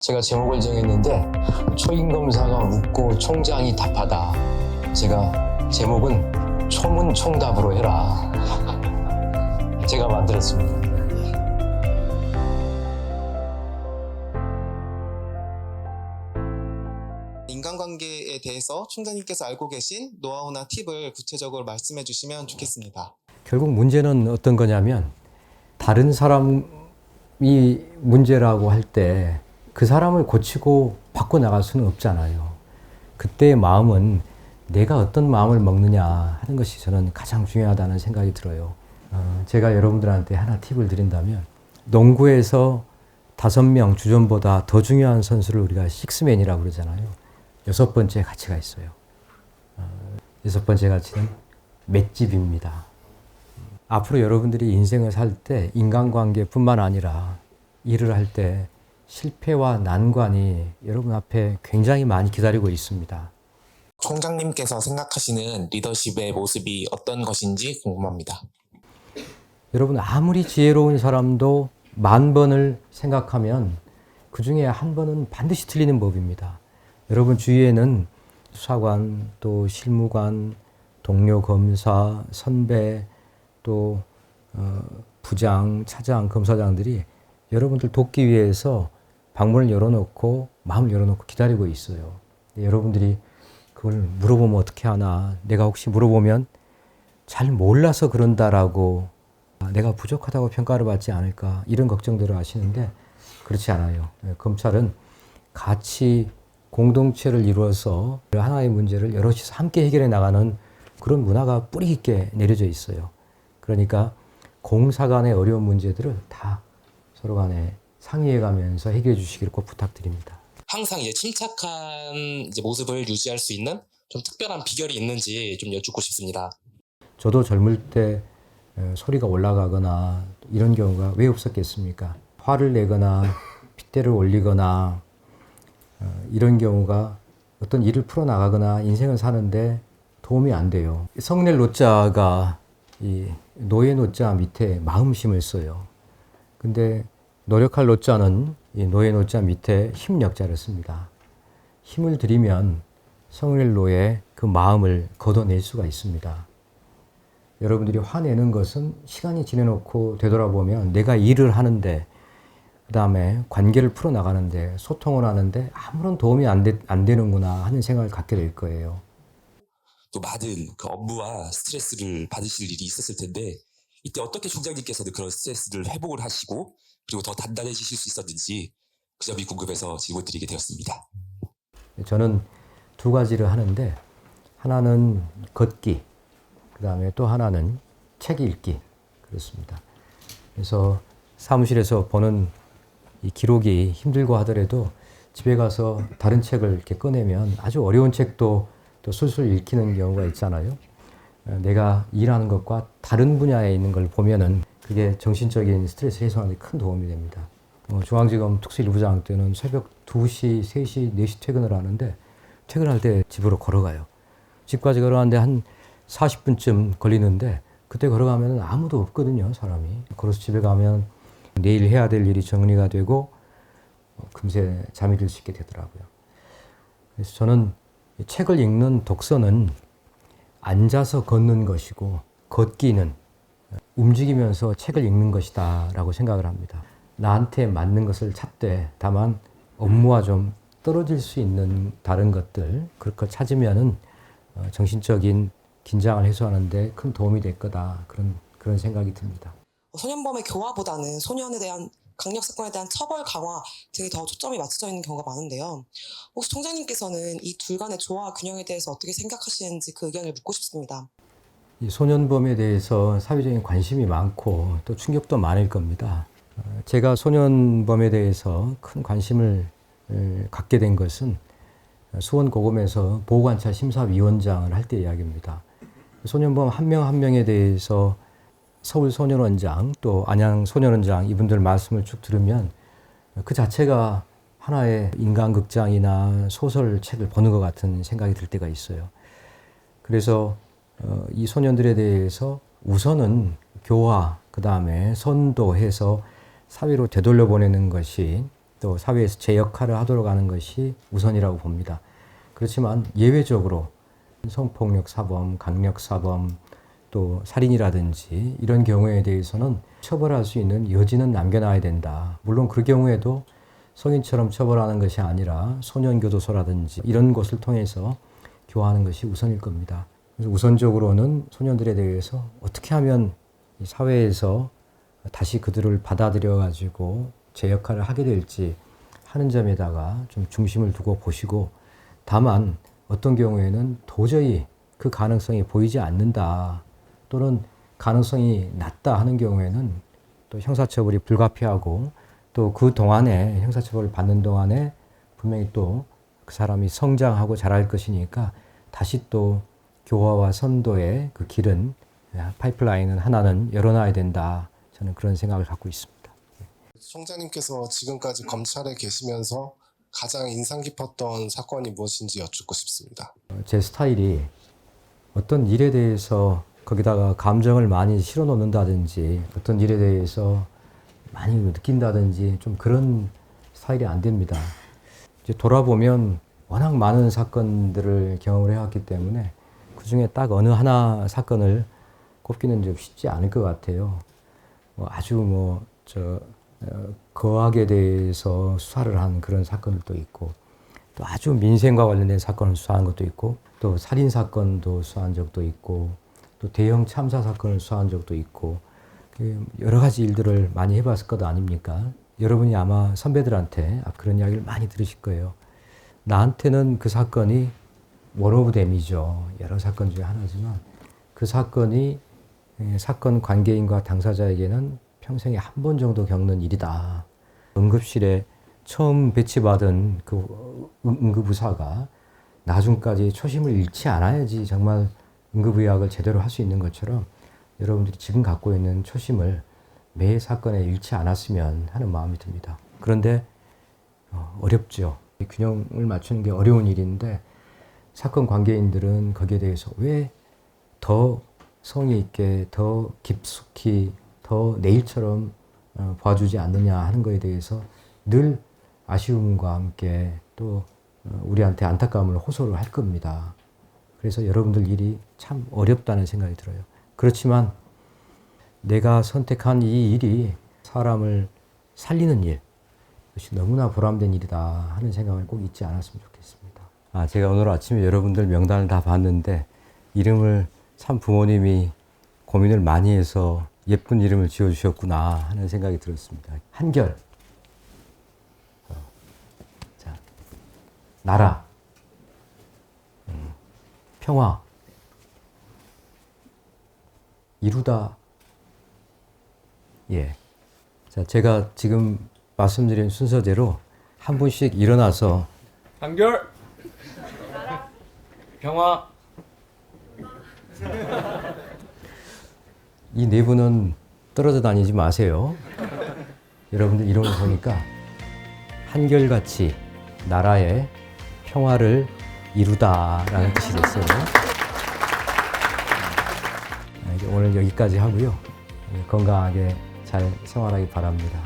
제가 제목을 정했는데 초임검사가 웃고 총장이 답하다. 제가 제목은 초문총답으로 해라. 제가 만들었습니다. 인간관계에 대해서 총장님께서 알고 계신 노하우나 팁을 구체적으로 말씀해 주시면 좋겠습니다. 결국 문제는 어떤 거냐면 다른 사람이 문제라고 할 때 그 사람을 고치고 바꿔 나갈 수는 없잖아요. 그때의 마음은 내가 어떤 마음을 먹느냐 하는 것이 저는 가장 중요하다는 생각이 들어요. 어, 제가 여러분들한테 하나 팁을 드린다면 농구에서 다섯 명 주전보다 더 중요한 선수를 우리가 식스맨이라고 그러잖아요. 여섯 번째 가치가 있어요. 어, 여섯 번째 가치는 맷집입니다. 앞으로 여러분들이 인생을 살 때 인간관계뿐만 아니라 일을 할때 실패와 난관이 여러분 앞에 굉장히 많이 기다리고 있습니다. 총장님께서 생각하시는 리더십의 모습이 어떤 것인지 궁금합니다. 여러분 아무리 지혜로운 사람도 만 번을 생각하면 그 중에 한 번은 반드시 틀리는 법입니다. 여러분 주위에는 수사관 또 실무관, 동료 검사, 선배 또 어, 부장, 차장, 검사장들이 여러분들 돕기 위해서 방문을 열어놓고 마음을 열어놓고 기다리고 있어요. 여러분들이 그걸 물어보면 어떻게 하나? 내가 혹시 물어보면 잘 몰라서 그런다라고 아, 내가 부족하다고 평가를 받지 않을까 이런 걱정들을 하시는데 그렇지 않아요. 예, 검찰은 같이 공동체를 이루어서 하나의 문제를 여럿이서 함께 해결해 나가는 그런 문화가 뿌리 있게 내려져 있어요. 그러니까 공사 간의 어려운 문제들을 다 서로 간에 상의해 가면서 해결해 주시기를 꼭 부탁드립니다. 항상 이제 침착한 이제 모습을 유지할 수 있는 좀 특별한 비결이 있는지 좀 여쭙고 싶습니다. 저도 젊을 때 에, 소리가 올라가거나 이런 경우가 왜 없었겠습니까? 화를 내거나 핏대를 올리거나 어, 이런 경우가 어떤 일을 풀어나가거나 인생을 사는데 도움이 안 돼요. 성낼 노자가 이 노예 노자 밑에 마음심을 써요. 근데 노력할 노자는 이 노예 노자 밑에 힘 역자를 씁니다. 힘을 들이면 성낼 노의 그 마음을 걷어낼 수가 있습니다. 여러분들이 화내는 것은 시간이 지내놓고 되돌아보면 내가 일을 하는데 그 다음에 관계를 풀어나가는데 소통을 하는데 아무런 도움이 안, 되, 안 되는구나 하는 생각을 갖게 될 거예요. 또 많은 그 업무와 스트레스를 받으실 일이 있었을 텐데 이때 어떻게 총장님께서는 그런 스트레스를 회복을 하시고 그리고 더 단단해지실 수 있었는지 그 점이 궁금해서 질문 드리게 되었습니다. 저는 두 가지를 하는데 하나는 걷기, 그 다음에 또 하나는 책 읽기 그렇습니다. 그래서 사무실에서 보는 이 기록이 힘들고 하더라도 집에 가서 다른 책을 이렇게 꺼내면 아주 어려운 책도 또 술술 읽히는 경우가 있잖아요. 어, 내가 일하는 것과 다른 분야에 있는 걸 보면은 그게 정신적인 스트레스 해소하는 데 큰 도움이 됩니다. 어, 중앙지검 특수일부장 때는 새벽 2시, 3시, 4시 퇴근을 하는데 퇴근할 때 집으로 걸어가요. 집까지 걸어가는데 한 40분쯤 걸리는데 그때 걸어가면 아무도 없거든요, 사람이. 걸어서 집에 가면 내일 해야 될 일이 정리가 되고 어, 금세 잠이 들 수 있게 되더라고요. 그래서 저는 이 책을 읽는 독서는 앉아서 걷는 것이고 걷기는 움직이면서 책을 읽는 것이다 라고 생각을 합니다. 나한테 맞는 것을 찾되 다만 업무와 좀 떨어질 수 있는 다른 것들 그걸 걸 찾으면은 어, 정신적인 긴장을 해소하는데 큰 도움이 될 거다 그런 그런 생각이 듭니다. 소년범의 교화보다는 소년에 대한 강력 사건에 대한 처벌 강화 등에 더 초점이 맞춰져 있는 경우가 많은데요. 혹시 총장님께서는 이 둘 간의 조화 균형에 대해서 어떻게 생각하시는지 그 의견을 묻고 싶습니다. 이 소년범에 대해서 사회적인 관심이 많고 또 충격도 많을 겁니다. 어, 제가 소년범에 대해서 큰 관심을 에, 갖게 된 것은 수원 고검에서 보호관찰 심사위원장을 할 때 이야기입니다. 소년범 한 명한 명에 대해서 서울 소년원장 또 안양 소년원장 이분들 말씀을 쭉 들으면 그 자체가 하나의 인간극장이나 소설책을 보는 것 같은 생각이 들 때가 있어요. 그래서 어, 이 소년들에 대해서 우선은 교화, 그 다음에 선도해서 사회로 되돌려 보내는 것이 또 사회에서 제 역할을 하도록 하는 것이 우선이라고 봅니다. 그렇지만 예외적으로 성폭력 사범, 강력 사범, 또 살인이라든지 이런 경우에 대해서는 처벌할 수 있는 여지는 남겨놔야 된다. 물론 그 경우에도 성인처럼 처벌하는 것이 아니라 소년교도소라든지 이런 곳을 통해서 교화하는 것이 우선일 겁니다. 그래서 우선적으로는 소년들에 대해서 어떻게 하면 이 사회에서 다시 그들을 받아들여 가지고 제 역할을 하게 될지 하는 점에다가 좀 중심을 두고 보시고 다만 어떤 경우에는 도저히 그 가능성이 보이지 않는다 또는 가능성이 낮다 하는 경우에는 또 형사처벌이 불가피하고 또 그 동안에 형사처벌을 받는 동안에 분명히 또 그 사람이 성장하고 자랄 것이니까 다시 또 교화와 선도의 그 길은 파이프라인은 하나는 열어놔야 된다. 저는 그런 생각을 갖고 있습니다. 총장님께서 지금까지 검찰에 계시면서 가장 인상 깊었던 사건이 무엇인지 여쭙고 싶습니다. 제 스타일이 어떤 일에 대해서 거기다가 감정을 많이 실어 놓는다든지 어떤 일에 대해서 많이 느낀다든지 좀 그런 스타일이 안 됩니다. 이제 돌아보면 워낙 많은 사건들을 경험을 해왔기 때문에 그 중에 딱 어느 하나 사건을 꼽기는 좀 쉽지 않을 것 같아요. 뭐 아주 뭐, 저, 어, 거학에 대해서 수사를 한 그런 사건들도 있고, 또 아주 민생과 관련된 사건을 수사한 것도 있고, 또 살인 사건도 수사한 적도 있고, 또 대형 참사 사건을 수사한 적도 있고, 그 여러 가지 일들을 많이 해봤을 것 아닙니까? 여러분이 아마 선배들한테 그런 이야기를 많이 들으실 거예요. 나한테는 그 사건이 원 오브 댐이죠. 여러 사건 중에 하나지만 그 사건이 에, 사건 관계인과 당사자에게는 평생에 한 번 정도 겪는 일이다. 응급실에 처음 배치받은 그 응- 응급의사가 나중까지 초심을 잃지 않아야지 정말 응급의학을 제대로 할 수 있는 것처럼 여러분들이 지금 갖고 있는 초심을 매 사건에 잃지 않았으면 하는 마음이 듭니다. 그런데 어, 어렵죠. 이 균형을 맞추는 게 어려운 일인데 사건 관계인들은 거기에 대해서 왜 더 성의 있게 더 깊숙이 더 내일처럼 어, 봐주지 않느냐 하는 것에 대해서 늘 아쉬움과 함께 또 어, 우리한테 안타까움을 호소를 할 겁니다. 그래서 여러분들 일이 참 어렵다는 생각이 들어요. 그렇지만 내가 선택한 이 일이 사람을 살리는 일, 그것이 너무나 보람된 일이다 하는 생각을 꼭 잊지 않았으면 좋겠습니다. 아, 제가 오늘 아침에 여러분들 명단을 다 봤는데 이름을 참 부모님이 고민을 많이 해서 예쁜 이름을 지어주셨구나 하는 생각이 들었습니다. 한결. 어, 자, 나라. 음, 평화. 이루다. 예. 자, 제가 지금 말씀드린 순서대로 한 분씩 일어나서 한결 평화 이 네 분은 떨어져 다니지 마세요. 여러분들 이름을 보니까 한결같이 나라의 평화를 이루다라는 뜻이 됐어요. 아, 이제 오늘 여기까지 하고요. 건강하게 잘 생활하기 바랍니다.